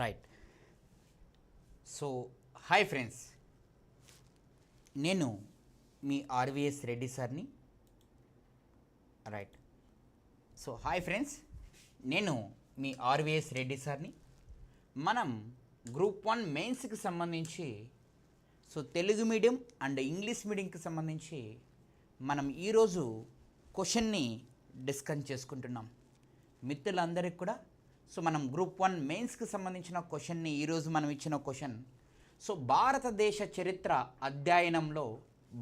Right so hi friends నేను మీ RVS Reddy సార్ని right so hi friends నేను మీ ఆర్విఎస్ రెడ్డి సార్ని మనం గ్రూప్ వన్ మెయిన్స్కి సంబంధించి so Telugu medium and English మీడియంకి సంబంధించి మనం ఈరోజు క్వశ్చన్ని డిస్కస్ చేసుకుంటున్నాం. మిత్రులందరికీ కూడా సో మనం గ్రూప్ వన్ మెయిన్స్కి సంబంధించిన క్వశ్చన్ని ఈరోజు మనం ఇచ్చిన క్వశ్చన్. సో భారతదేశ చరిత్ర అధ్యయనంలో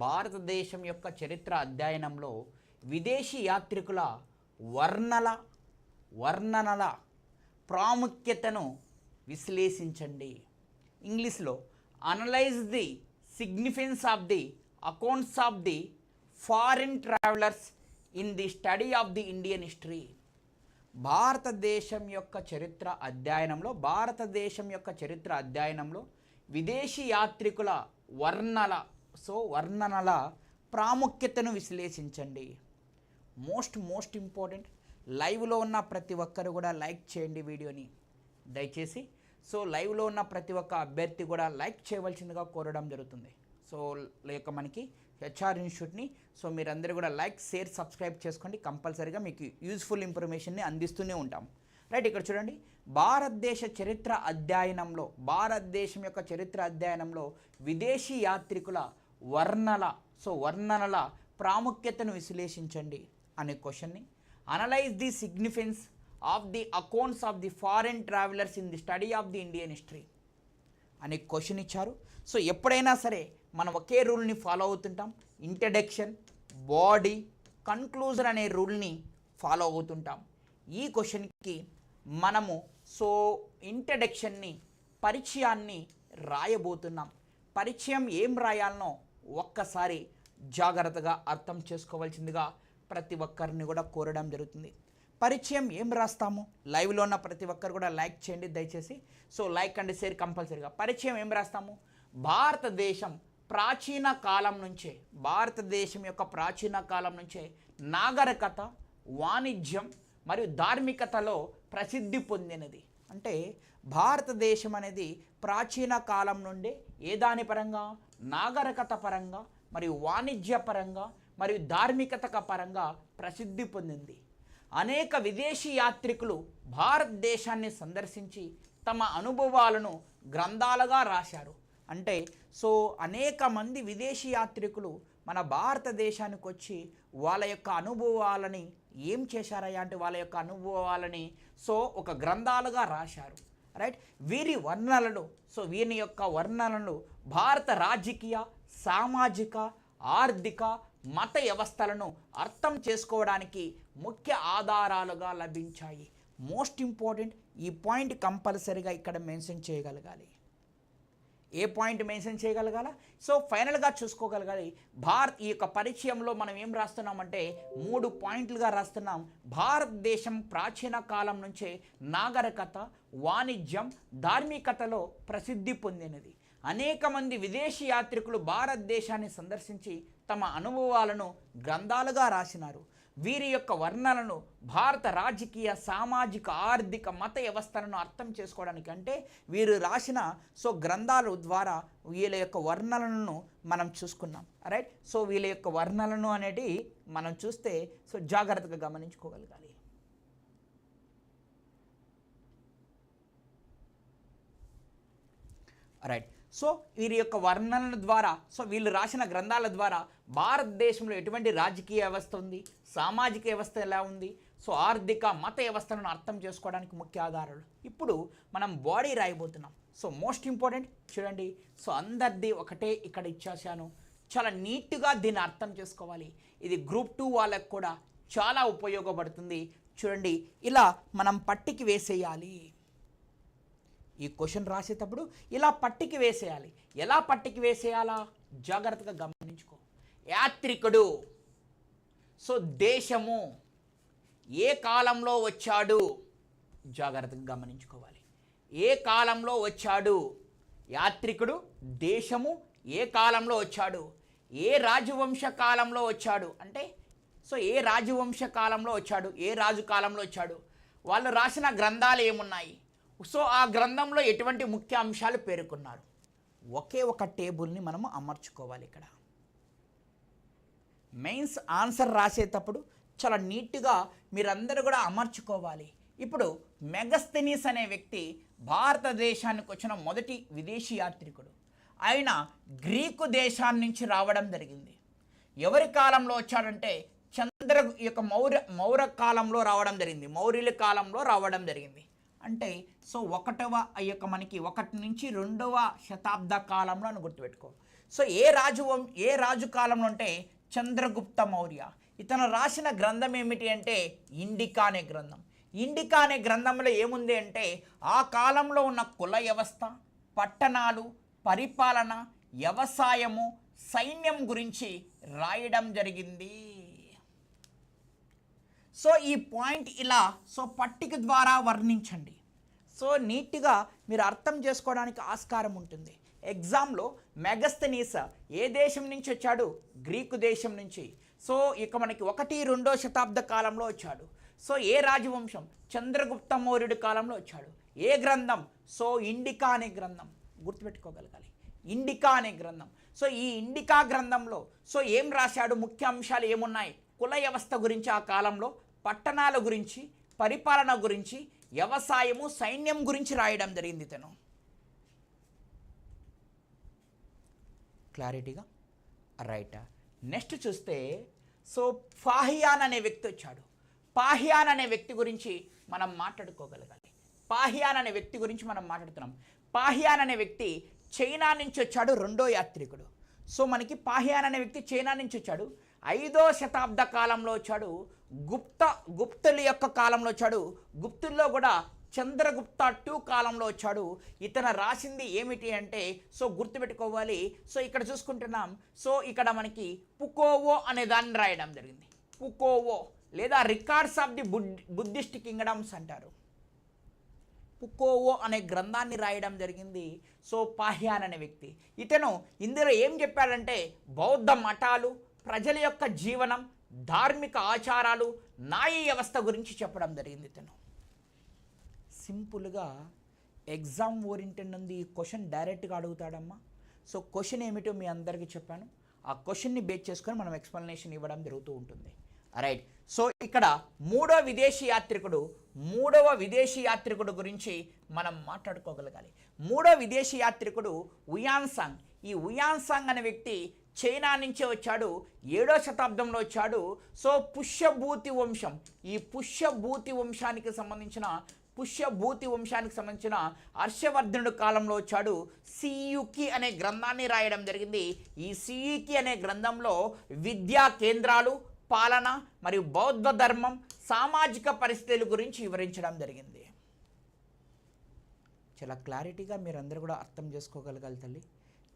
భారతదేశం యొక్క చరిత్ర అధ్యయనంలో విదేశీ యాత్రికుల వర్ణల వర్ణనల ప్రాముఖ్యతను విశ్లేషించండి. ఇంగ్లీష్లో analyse the significance of the accounts of the foreign travellers in the study of the Indian history భారతదేశం యొక్క చరిత్ర అధ్యయనంలో భారతదేశం యొక్క చరిత్ర అధ్యయనంలో విదేశీ యాత్రికుల వర్ణల సో వర్ణనల ప్రాముఖ్యతను విశ్లేషించండి. మోస్ట్ మోస్ట్ ఇంపార్టెంట్ లైవ్లో ఉన్న ప్రతి ఒక్కరు కూడా లైక్ చేయండి వీడియోని. దయచేసి సో లైవ్లో ఉన్న ప్రతి ఒక్క అభ్యర్థి కూడా లైక్ చేయవలసిందిగా కోరడం జరుగుతుంది. సో లేక మనకి హెచ్ఆర్ ఇన్స్టిట్యూట్ని సో మీరందరూ కూడా లైక్ షేర్ సబ్స్క్రైబ్ చేసుకోండి. కంపల్సరీగా మీకు యూజ్ఫుల్ ఇన్ఫర్మేషన్ని అందిస్తూనే ఉంటాం. రైట్ ఇక్కడ చూడండి. భారతదేశ చరిత్ర అధ్యయనంలో భారతదేశం యొక్క చరిత్ర అధ్యయనంలో విదేశీ యాత్రికుల వర్ణల సో వర్ణనల ప్రాముఖ్యతను విశ్లేషించండి అనే క్వశ్చన్ని. Analyse the significance of the accounts of the foreign travellers in the study of the Indian history అనే క్వశ్చన్ ఇచ్చారు. సో ఎప్పుడైనా సరే మనం ఒకే రూల్ని ఫాలో అవుతుంటాం. ఇంట్రడక్షన్ బాడీ కన్క్లూజన్ అనే రూల్ని ఫాలో అవుతుంటాం. ఈ క్వశ్చన్కి మనము సో ఇంట్రడక్షన్ని పరిచయాన్ని రాయబోతున్నాం. పరిచయం ఏం రాయాలనో ఒక్కసారి జాగ్రత్తగా అర్థం చేసుకోవాల్సిందిగా ప్రతి ఒక్కరిని కూడా కోరడం జరుగుతుంది. పరిచయం ఏం రాస్తాము? లైవ్లో ఉన్న ప్రతి ఒక్కరు కూడా లైక్ చేయండి దయచేసి. సో లైక్ అండ్ షేర్ కంపల్సరీగా. పరిచయం ఏం రాస్తాము? భారతదేశం ప్రాచీన కాలం నుంచే భారతదేశం యొక్క ప్రాచీన కాలం నుంచే నాగరికత వాణిజ్యం మరియు ధార్మికతలో ప్రసిద్ధి పొందినది. అంటే భారతదేశం అనేది ప్రాచీన కాలం నుండే ఏ దాని పరంగా? నాగరికత పరంగా మరియు వాణిజ్య పరంగా మరియు ధార్మికత పరంగా ప్రసిద్ధి పొందింది. అనేక విదేశీ యాత్రికులు భారతదేశాన్ని సందర్శించి తమ అనుభవాలను గ్రంథాలుగా రాశారు. అంటే సో అనేక మంది విదేశీ యాత్రికులు మన భారతదేశానికి వచ్చి వాళ్ళ యొక్క అనుభవాలని ఏం చేశారయ్యా అంటే వాళ్ళ యొక్క అనుభవాలని సో ఒక గ్రంథాలుగా రాశారు. రైట్? వీరి వర్ణనలు సో వీరి యొక్క వర్ణనలు భారత రాజకీయ సామాజిక ఆర్థిక మత వ్యవస్థలను అర్థం చేసుకోవడానికి ముఖ్య ఆధారాలుగా లభించాయి. మోస్ట్ ఇంపార్టెంట్ ఈ పాయింట్ కంపల్సరీగా ఇక్కడ మెన్షన్ చేయగలగాలి. ఏ పాయింట్ మెన్షన్ చేయగలగాల? సో ఫైనల్గా చూసుకోగలగాలి. భారత్ ఈ యొక్క పరిచయంలో మనం ఏం రాస్తున్నామంటే మూడు పాయింట్లుగా రాస్తున్నాం. భారతదేశం ప్రాచీన కాలం నుంచే నాగరికత వాణిజ్యం ధార్మికతలో ప్రసిద్ధి పొందినది. అనేక మంది విదేశీ యాత్రికులు భారతదేశాన్ని సందర్శించి తమ అనుభవాలను గ్రంథాలుగా రాసినారు. వీరి యొక్క వర్ణనను భారత రాజకీయ సామాజిక ఆర్థిక మత వ్యవస్థలను అర్థం చేసుకోవడానికి అంటే వీరు రాసిన సో గ్రంథాలు ద్వారా వీళ్ళ యొక్క వర్ణనలను మనం చూసుకున్నాం. రైట్ సో వీళ్ళ యొక్క వర్ణనలను అనేది మనం చూస్తే సో జాగ్రత్తగా గమనించుకోగలగాలి. రైట్ సో వీరి యొక్క వర్ణనల ద్వారా సో వీళ్ళు రాసిన గ్రంథాల ద్వారా భారతదేశంలో ఎటువంటి రాజకీయ వ్యవస్థ ఉంది? సామాజిక వ్యవస్థ ఎలా ఉంది? సో ఆర్థిక మత వ్యవస్థలను అర్థం చేసుకోవడానికి ముఖ్య ఆధారాలు. ఇప్పుడు మనం బాడీ రాయబోతున్నాం. సో మోస్ట్ ఇంపార్టెంట్ చూడండి. సో అందరిది ఒకటే ఇక్కడ ఇచ్చేసాను. చాలా నీట్గా దీన్ని అర్థం చేసుకోవాలి. ఇది గ్రూప్ టూ వాళ్ళకు కూడా చాలా ఉపయోగపడుతుంది. చూడండి ఇలా మనం పట్టికి వేసేయాలి. ఈ క్వశ్చన్ రాసేటప్పుడు ఇలా పట్టికి వేసేయాలి. ఎలా పట్టికి వేసేయాలా? జాగ్రత్తగా గమనించుకో. యాత్రికుడు. సో దేశము ఏ కాలంలో వచ్చాడు? జాగ్రత్తగా గమనించుకోవాలి. ఏ కాలంలో వచ్చాడు? యాత్రికుడు దేశము ఏ కాలంలో వచ్చాడు? ఏ రాజవంశ కాలంలో వచ్చాడు? అంటే సో ఏ రాజవంశ కాలంలో వచ్చాడు? ఏ రాజు కాలంలో వచ్చాడు? వాళ్ళు రాసిన గ్రంథాలు ఏమున్నాయి? సో ఆ గ్రంథంలో ఎటువంటి ముఖ్య అంశాలు పేర్కొన్నారు? ఒకే ఒక టేబుల్ని మనము అమర్చుకోవాలి ఇక్కడ. మెయిన్స్ ఆన్సర్ రాసేటప్పుడు చాలా నీట్గా మీరందరూ కూడా అమర్చుకోవాలి. ఇప్పుడు మెగస్తెనీస్ అనే వ్యక్తి భారతదేశానికి వచ్చిన మొదటి విదేశీ యాత్రికుడు. ఆయన గ్రీకు దేశాన్ని నుంచి రావడం జరిగింది. ఎవరి కాలంలో వచ్చాడంటే చంద్ర యొక్క మౌర్య మౌర్య కాలంలో రావడం జరిగింది. మౌర్యుల కాలంలో రావడం జరిగింది. అంటే సో ఒకటవ ఈ యొక్క మనకి ఒకటి నుంచి రెండవ శతాబ్ద కాలంలో అని గుర్తుపెట్టుకో. సో ఏ రాజువం ఏ రాజు కాలంలో అంటే చంద్రగుప్త మౌర్య. ఇతను రాసిన గ్రంథం ఏమిటి అంటే ఇండికా అనే గ్రంథం. ఇండికా అనే గ్రంథంలో ఏముంది అంటే ఆ కాలంలో ఉన్న కుల వ్యవస్థ పట్టణాలు పరిపాలన వ్యవసాయము సైన్యం గురించి రాయడం జరిగింది. సో ఈ పాయింట్ ఇలా సో పట్టిక ద్వారా వర్ణించండి. సో నీట్గా మీరు అర్థం చేసుకోవడానికి ఆస్కారం ఉంటుంది. ఎగ్జామ్లో మెగస్తనీస ఏ దేశం నుంచి వచ్చాడు? గ్రీకు దేశం నుంచి. సో ఇక మనకి ఒకటి రెండో శతాబ్ద కాలంలో వచ్చాడు. సో ఏ రాజవంశం? చంద్రగుప్త మౌర్యుడి కాలంలో వచ్చాడు. ఏ గ్రంథం? సో ఇండికా అనే గ్రంథం. గుర్తుపెట్టుకోగలగాలి. ఇండికా అనే గ్రంథం. సో ఈ ఇండికా గ్రంథంలో సో ఏం రాశాడు? ముఖ్య అంశాలు ఏమున్నాయి? కుల వ్యవస్థ గురించి ఆ కాలంలో పట్టణాల గురించి పరిపాలన గురించి వ్యవసాయము సైన్యం గురించి రాయడం జరిగింది తను క్లారిటీగా? రైట్? నెక్స్ట్ చూస్తే సో ఫాహియాన్ అనే వ్యక్తి వచ్చాడు. పాహియాన్ అనే వ్యక్తి గురించి మనం మాట్లాడుకోగలగాలి. పాహియాన్ అనే వ్యక్తి గురించి మనం మాట్లాడుతున్నాం. పాహియాన్ అనే వ్యక్తి చైనా నుంచి వచ్చాడు రెండో యాత్రికుడు. సో మనకి పాహియాన్ అనే వ్యక్తి చైనా నుంచి వచ్చాడు. ఐదో శతాబ్ద కాలంలో వచ్చాడు గుప్త గుప్తుల యొక్క కాలంలో వచ్చాడు. గుప్తుల్లో కూడా చంద్రగుప్త టూ కాలంలో వచ్చాడు. ఇతను రాసింది ఏమిటి అంటే సో గుర్తుపెట్టుకోవాలి. సో ఇక్కడ చూసుకుంటున్నాం. సో ఇక్కడ మనకి పుకోవో అనే దాన్ని రాయడం జరిగింది. పుకోవో లేదా records of the bud Buddhist kingdoms అంటారు. పుకోవో అనే గ్రంథాన్ని రాయడం జరిగింది. సో పాహ్యాన్ అనే వ్యక్తి. ఇతను ఇందులో ఏం చెప్పాడంటే బౌద్ధ మఠాలు ప్రజల యొక్క జీవనం ధార్మిక ఆచారాలు న్యాయ వ్యవస్థ గురించి చెప్పడం జరిగింది తను సింపుల్గా ఎగ్జామ్ ఓరియంటెడ్ నుండి ఈ క్వశ్చన్ డైరెక్ట్గా అడుగుతాడమ్మా. సో క్వశ్చన్ ఏమిటో మీ అందరికీ చెప్పాను. ఆ క్వశ్చన్ని బేస్ చేసుకొని మనం ఎక్స్ప్లెనేషన్ ఇవ్వడం జరుగుతూ ఉంటుంది. రైట్. సో ఇక్కడ మూడో విదేశీ యాత్రికుడు మూడవ విదేశీ యాత్రికుడు గురించి మనం మాట్లాడుకోగలగాలి. మూడో విదేశీ యాత్రికుడు ఉయాన్సాంగ్. ఈ ఉయాన్సాంగ్ అనే వ్యక్తి చైనా నుంచే వచ్చాడు. ఏడో శతాబ్దంలో వచ్చాడు. సో పుష్యభూతి వంశం. ఈ పుష్యభూతి వంశానికి సంబంధించిన పుష్యభూతి వంశానికి సంబంధించిన హర్షవర్ధనుడు కాలంలో వచ్చాడు. సియుకి అనే గ్రంథాన్ని రాయడం జరిగింది. ఈ సియుకి అనే గ్రంథంలో విద్యా కేంద్రాలు పాలన మరియు బౌద్ధ ధర్మం సామాజిక పరిస్థితుల గురించి వివరించడం జరిగింది. చాలా క్లారిటీగా మీరందరూ కూడా అర్థం చేసుకోగలగాలి తల్లి.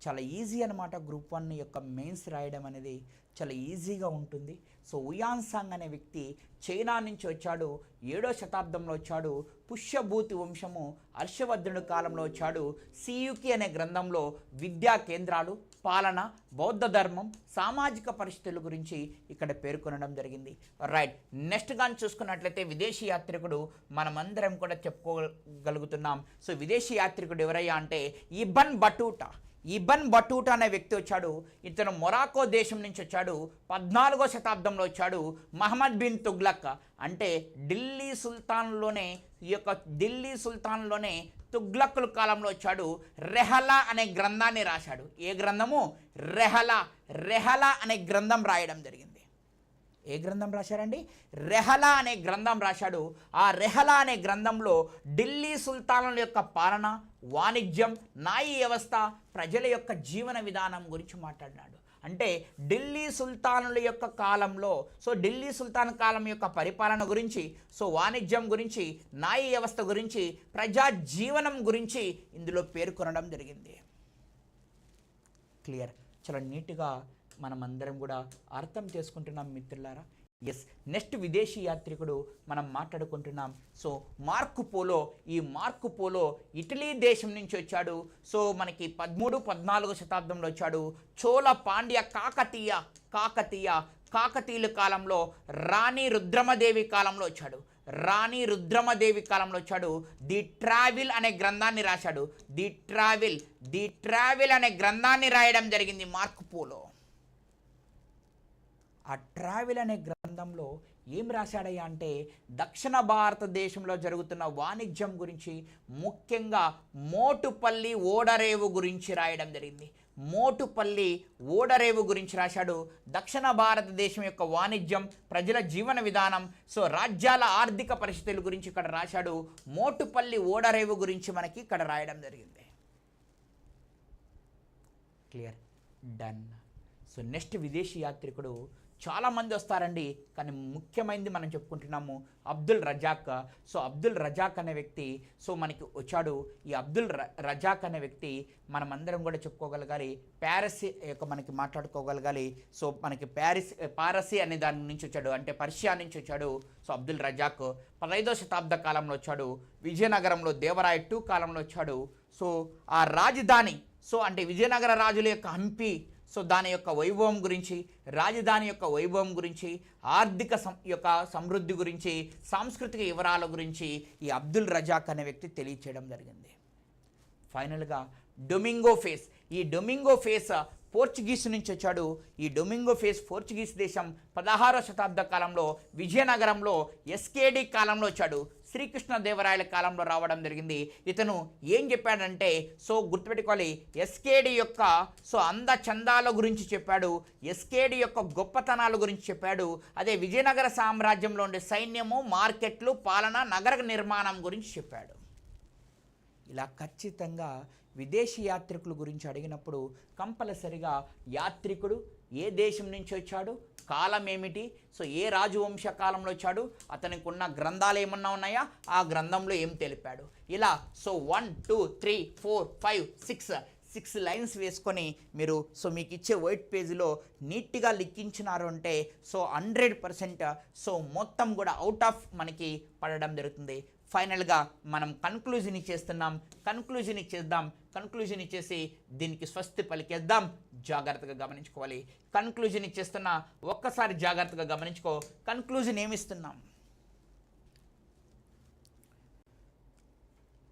చాలా ఈజీ అనమాట గ్రూప్ వన్ యొక్క మెయిన్స్ రాయడం అనేది చాలా ఈజీగా ఉంటుంది. సో ఉయాన్ సాంగ్ అనే వ్యక్తి చైనా నుంచి వచ్చాడు ఏడో శతాబ్దంలో వచ్చాడు పుష్యభూతి వంశము హర్షవర్ధనుడి కాలంలో వచ్చాడు సియుకి అనే గ్రంథంలో విద్యా కేంద్రాలు పాలన బౌద్ధ ధర్మం సామాజిక పరిస్థితుల గురించి ఇక్కడ పేర్కొనడం జరిగింది. రైట్ నెక్స్ట్ కానీ చూసుకున్నట్లయితే విదేశీ యాత్రికుడు మనమందరం కూడా చెప్పుకోగలుగుతున్నాం. సో విదేశీ యాత్రికుడు ఎవరయ్యా అంటే ఇబన్ బటూటా. ఇబన్ బటూటా అనే వ్యక్తి వచ్చాడు. ఇతను మొరాకో దేశం నుంచి వచ్చాడు. పద్నాలుగో శతాబ్దంలో వచ్చాడు. మహమ్మద్ బిన్ తుగ్లక్. అంటే ఢిల్లీ సుల్తాన్లోనే ఈ యొక్క ఢిల్లీ సుల్తాన్లోనే తుగ్లక్కుల కాలంలో వచ్చాడు. రెహలా అనే గ్రంథాన్ని రాశాడు. ఏ గ్రంథము? రెహలా. రెహలా అనే గ్రంథం రాయడం జరిగింది. ఏ గ్రంథం రాశారండి? రెహలా అనే గ్రంథం రాశాడు. ఆ రెహలా అనే గ్రంథంలో ఢిల్లీ సుల్తానుల యొక్క పాలన వాణిజ్యం నాయి వ్యవస్థ ప్రజల యొక్క జీవన విధానం గురించి మాట్లాడినాడు. అంటే ఢిల్లీ సుల్తానుల యొక్క కాలంలో సో ఢిల్లీ సుల్తాన్ కాలం యొక్క పరిపాలన గురించి సో వాణిజ్యం గురించి నాయి వ్యవస్థ గురించి ప్రజా జీవనం గురించి ఇందులో పేర్కొనడం జరిగింది. క్లియర్. చాలా నీట్గా మనం అందరం కూడా అర్థం చేసుకుంటున్నాం మిత్రులారా. ఎస్ నెక్స్ట్ విదేశీ యాత్రికుడు మనం మాట్లాడుకుంటున్నాం. సో మార్కు పోలో ఈ మార్కు పోలో ఇటలీ దేశం నుంచి వచ్చాడు. సో మనకి పదమూడు పద్నాలుగు శతాబ్దంలో వచ్చాడు. చోళ పాండ్య కాకతీయ కాకతీయ కాకతీయుల కాలంలో రాణి రుద్రమదేవి కాలంలో వచ్చాడు. రాణి రుద్రమదేవి కాలంలో వచ్చాడు. ది ట్రావెల్ అనే గ్రంథాన్ని రాశాడు. ది ట్రావెల్ ది ట్రావెల్ అనే గ్రంథాన్ని రాయడం జరిగింది మార్కు పోలో. ఆ ట్రావెల్ అనే గ్రంథంలో ఏం రాశాడయ్యా అంటే దక్షిణ భారతదేశంలో జరుగుతున్న వాణిజ్యం గురించి ముఖ్యంగా మోటుపల్లి ఓడరేవు గురించి రాయడం జరిగింది. మోటుపల్లి ఓడరేవు గురించి రాశాడు. దక్షిణ భారతదేశం యొక్క వాణిజ్యం ప్రజల జీవన విధానం సో రాజ్యాల ఆర్థిక పరిస్థితుల గురించి ఇక్కడ రాశాడు. మోటుపల్లి ఓడరేవు గురించి మనకి ఇక్కడ రాయడం జరిగింది. క్లియర్? డన్. సో నెక్స్ట్ విదేశీ యాత్రికుడు చాలామంది వస్తారండి. కానీ ముఖ్యమైనది మనం చెప్పుకుంటున్నాము Abdul Razzaq. So Abdul Razzaq అనే వ్యక్తి సో మనకి వచ్చాడు. ఈ అబ్దుల్ ర- రజాక్ అనే వ్యక్తి మనమందరం కూడా చెప్పుకోగలగాలి. ప్యారిస్ యొక్క మనకి మాట్లాడుకోగలగాలి. సో మనకి ప్యారిస్ పారసీ అనే దాని నుంచి వచ్చాడు. అంటే పర్షియా నుంచి వచ్చాడు. సో అబ్దుల్ రజాక్ పదైదో శతాబ్ద కాలంలో వచ్చాడు. విజయనగరంలో దేవరాయ టూ కాలంలో వచ్చాడు. సో ఆ రాజధాని సో అంటే విజయనగర రాజుల యొక్క హంపి సో దాని యొక్క వైభవం గురించి రాజధాని యొక్క వైభవం గురించి ఆర్థిక సం యొక్క సమృద్ధి గురించి సాంస్కృతిక వివరాల గురించి ఈ అబ్దుల్ రజాక్ అనే వ్యక్తి తెలియచేయడం జరిగింది. ఫైనల్గా డొమింగో ఫేస్ ఈ డొమింగో ఫేస్ పోర్చుగీస్ నుంచి వచ్చాడు. ఈ డొమింగో ఫేస్ పోర్చుగీస్ దేశం పదహారో శతాబ్ద కాలంలో విజయనగరంలో ఎస్కేడి కాలంలో వచ్చాడు. శ్రీకృష్ణదేవరాయల కాలంలో రావడం జరిగింది. ఇతను ఏం చెప్పాడంటే సో గుర్తుపెట్టుకోవాలి ఎస్కేడి యొక్క సో అంద చందాల గురించి చెప్పాడు ఎస్కేడి యొక్క గొప్పతనాల గురించి చెప్పాడు అదే విజయనగర సామ్రాజ్యంలో ఉండే సైన్యము మార్కెట్లు పాలన నగర నిర్మాణం గురించి చెప్పాడు. ఇలా ఖచ్చితంగా విదేశీ యాత్రికుల గురించి అడిగినప్పుడు కంపల్సరిగా యాత్రికుడు ఏ దేశం నుంచి వచ్చాడు కాలం ఏమిటి సో ఏ రాజవంశ కాలంలో వచ్చాడు అతనికి ఉన్న గ్రంథాలు ఏమన్నా ఉన్నాయా ఆ గ్రంథంలో ఏం తెలిపాడు. ఇలా so one two three four five six six lines వేసుకొని మీరు సో మీకు ఇచ్చే వైట్ పేజీలో నీట్గా లిఖించినారు అంటే సో హండ్రెడ్ పర్సెంట్ సో మొత్తం కూడా అవుట్ ఆఫ్ మనకి పడడం జరుగుతుంది. ఫైనల్గా మనం కన్క్లూజన్ ఇచ్చేస్తున్నాం కన్క్లూజన్ ఇచ్చేద్దాం కన్క్లూజన్ ఇచ్చేసి దీనికి స్వస్తి పలికేద్దాం. జాగ్రత్తగా గమనించుకోవాలి. కన్క్లూజన్ ఇచ్చేస్తున్నా ఒక్కసారి జాగ్రత్తగా గమనించుకో. కన్క్లూజన్ ఏమిస్తున్నాం?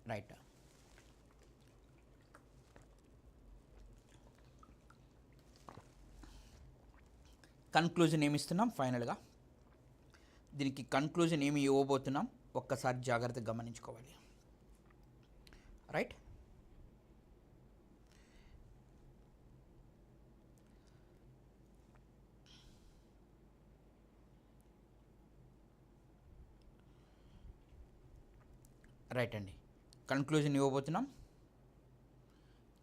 రైట్ కన్క్లూజన్ ఏమిస్తున్నాం? ఫైనల్గా దీనికి కన్క్లూజన్ ఏమి ఇవ్వబోతున్నాం? ఒక్కసారి జాగ్రత్తగా గమనించుకోవాలి. రైట్? రైట్ అండి. కన్క్లూజన్ ఇవ్వబోతున్నాం.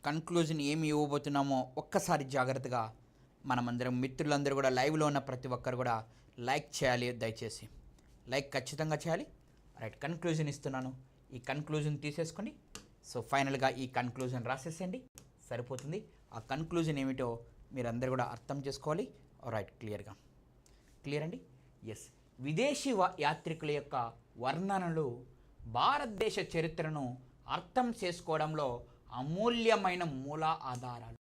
కన్క్లూజన్ ఏమి ఇవ్వబోతున్నామో ఒక్కసారి జాగ్రత్తగా మనమందరం మిత్రులందరూ కూడా లైవ్లో ఉన్న ప్రతి ఒక్కరు కూడా లైక్ చేయాలి దయచేసి. లైక్ ఖచ్చితంగా చేయాలి రైట్ కన్క్లూజన్ ఇస్తున్నాను. ఈ కన్క్లూజన్ తీసేసుకోండి సో ఫైనల్గా ఈ కన్క్లూజన్ రాసేసేయండి. సరిపోతుంది. ఆ కన్క్లూజన్ ఏమిటో మీరందరూ కూడా అర్థం చేసుకోవాలి. రైట్ క్లియర్గా క్లియర్ అండి? ఎస్ విదేశీ యాత్రికుల యొక్క వర్ణనలు భారతదేశ చరిత్రను అర్థం చేసుకోవడంలో అమూల్యమైన మూల ఆధారాలు.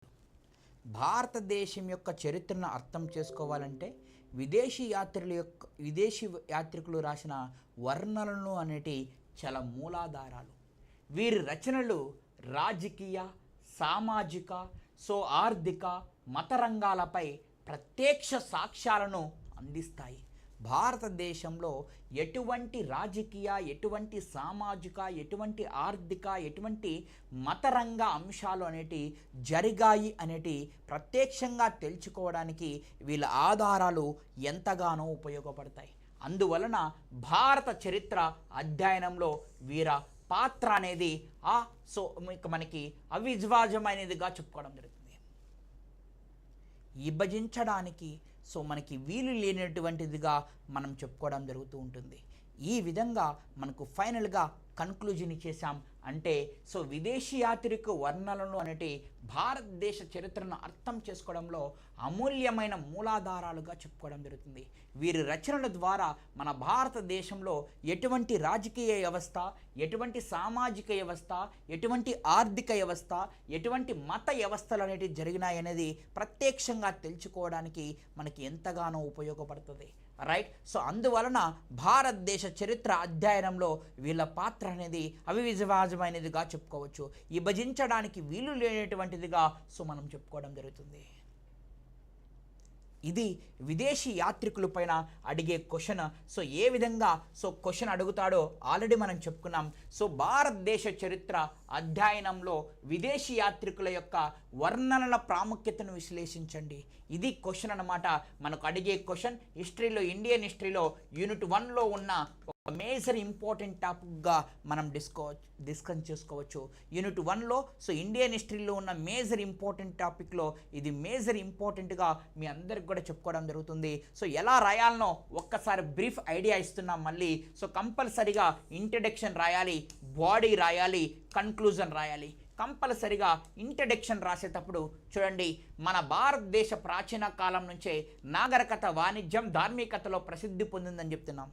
భారతదేశం యొక్క చరిత్రను అర్థం చేసుకోవాలంటే విదేశీ యాత్రికుల యొక్క విదేశీ యాత్రికులు రాసిన వర్ణనలు అనేటి చాలా మూలాధారాలు. వీరి రచనలు రాజకీయ సామాజిక సో ఆర్థిక మత రంగాలపై ప్రత్యక్ష సాక్ష్యాలను అందిస్తాయి. భారతదేశంలో ఎటువంటి రాజకీయ ఎటువంటి సామాజిక ఎటువంటి ఆర్థిక ఎటువంటి మతరంగ అంశాలు అనేటి జరిగాయి అనేటి ప్రత్యక్షంగా తెలుసుకోవడానికి వీళ్ళ ఆధారాలు ఎంతగానో ఉపయోగపడతాయి. అందువలన భారత చరిత్ర అధ్యయనంలో వీర పాత్ర అనేది ఆ సో మనకి అవిజ్వాజమైనదిగా చెప్పుకోవడం జరుగుతుంది. విభజించడానికి సో మనకి వీలు లేనటువంటిదిగా మనం చెప్పుకోవడం జరుగుతూ ఉంటుంది. ఈ విధంగా మనకు ఫైనల్గా కన్క్లూజన్ ఇచ్చేసాం అంటే సో విదేశీ యాత్రిక వర్ణనలు అనేటి భారతదేశ చరిత్రను అర్థం చేసుకోవడంలో అమూల్యమైన మూలాధారాలుగా చెప్పుకోవడం జరుగుతుంది. వీరి రచనల ద్వారా మన భారతదేశంలో ఎటువంటి రాజకీయ వ్యవస్థ ఎటువంటి సామాజిక వ్యవస్థ ఎటువంటి ఆర్థిక వ్యవస్థ ఎటువంటి మత వ్యవస్థలు అనేటివి జరిగినాయనేది ప్రత్యక్షంగా తెలుసుకోవడానికి మనకి ఎంతగానో ఉపయోగపడుతుంది. రైట్ సో అందువలన భారతదేశ చరిత్ర అధ్యయనంలో వీళ్ళ పాత్ర అనేది అవివిజవాజమైనదిగా చెప్పుకోవచ్చు. విభజించడానికి వీలు లేనటువంటిదిగా సో మనం చెప్పుకోవడం జరుగుతుంది. ఇది విదేశీ యాత్రికుల పైన అడిగే క్వశ్చన్. సో ఏ విధంగా సో క్వశ్చన్ అడుగుతాడో ఆల్రెడీ మనం చెప్పుకున్నాం. సో భారతదేశ చరిత్ర అధ్యయనంలో విదేశీ యాత్రికుల యొక్క వర్ణనల ప్రాముఖ్యతను విశ్లేషించండి. ఇది క్వశ్చన్ అన్నమాట. మనకు అడిగే క్వశ్చన్ హిస్టరీలో ఇండియన్ హిస్టరీలో యూనిట్ వన్లో ఉన్న మేజర్ ఇంపార్టెంట్ టాపిక్గా మనం డిస్కో డిస్కస్ చేసుకోవచ్చు. యూనిట్ వన్లో సో ఇండియన్ హిస్టరీలో ఉన్న మేజర్ ఇంపార్టెంట్ టాపిక్లో ఇది మేజర్ ఇంపార్టెంట్గా మీ అందరికి కూడా చెప్పుకోవడం జరుగుతుంది. సో ఎలా రాయాలనో ఒక్కసారి బ్రీఫ్ ఐడియా ఇస్తున్నాం మళ్ళీ. సో కంపల్సరిగా ఇంట్రడక్షన్ రాయాలి బాడీ రాయాలి కన్క్లూజన్ రాయాలి. కంపల్సరిగా ఇంట్రడక్షన్ రాసేటప్పుడు చూడండి మన భారతదేశ ప్రాచీన కాలం నుంచే నాగరికత వాణిజ్యం ధార్మికతలో ప్రసిద్ధి పొందిందని చెప్తున్నాం.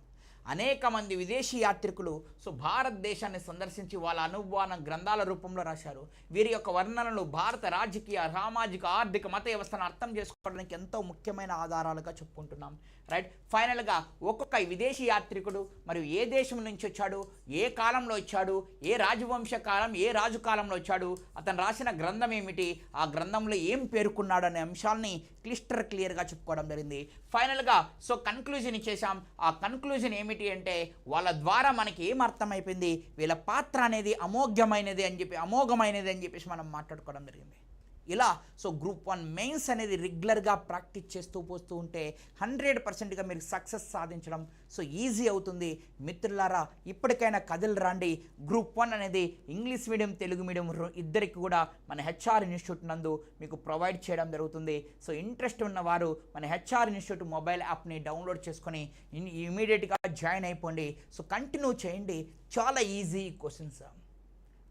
అనేక మంది విదేశీ యాత్రికులు సో భారతదేశాన్ని సందర్శించి వాళ్ళ అనుభవాలను గ్రంథాల రూపంలో రాశారు. వీరి యొక్క వర్ణనలు భారత రాజకీయ సామాజిక ఆర్థిక మత వ్యవస్థను అర్థం చేసుకోవడానికి ఎంతో ముఖ్యమైన ఆధారాలుగా చెప్పుకుంటున్నాం. రైట్? ఫైనల్గా ఒక్కొక్క విదేశీ యాత్రికుడు మరియు ఏ దేశం నుంచి వచ్చాడు? ఏ కాలంలో వచ్చాడు? ఏ రాజవంశ కాలం ఏ రాజు కాలంలో వచ్చాడు? అతను రాసిన గ్రంథం ఏమిటి? ఆ గ్రంథంలో ఏం పేర్కొన్నాడు అనే అంశాలని క్లిస్టర్ క్లియర్గా చెప్పుకోవడం జరిగింది. ఫైనల్గా సో కన్క్లూజన్ ఇచ్చేసాం ఆ కన్క్లూజన్ ఏమిటి అంటే వాళ్ళ ద్వారా మనకి ఏం అర్థమైపోయింది? వీళ్ళ పాత్ర అనేది అమోఘమైనది అని చెప్పి అమోఘమైనది అని చెప్పేసి మనం మాట్లాడుకోవడం జరిగింది. ఇలా సో గ్రూప్ వన్ మెయిన్స్ అనేది రెగ్యులర్గా ప్రాక్టీస్ చేస్తూ పోస్తూ ఉంటే హండ్రెడ్ పర్సెంట్గా మీరు సక్సెస్ సాధించడం సో ఈజీ అవుతుంది. మిత్రులారా ఇప్పటికైనా కథలు రాండి. గ్రూప్ వన్ అనేది ఇంగ్లీష్ మీడియం తెలుగు మీడియం ఇద్దరికి కూడా మన హెచ్ఆర్ ఇన్స్టిట్యూట్ నందు మీకు ప్రొవైడ్ చేయడం జరుగుతుంది. సో ఇంట్రెస్ట్ ఉన్నవారు మన హెచ్ఆర్ ఇన్స్టిట్యూట్ మొబైల్ యాప్ని డౌన్లోడ్ చేసుకొని ఇమీడియట్గా జాయిన్ అయిపోండి. సో కంటిన్యూ చేయండి. చాలా ఈజీ క్వశ్చన్స్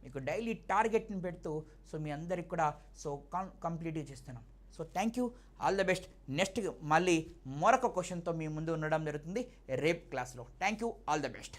మీకు డైలీ టార్గెట్ని పెడుతూ సో మీ అందరికి కూడా సో కం కంప్లీట్గా చేస్తున్నాం. So thank you all the best next మళ్ళీ మరొక క్వశ్చన్తో మీ ముందు ఉండడం జరుగుతుంది. రేపు క్లాస్లో thank you all the best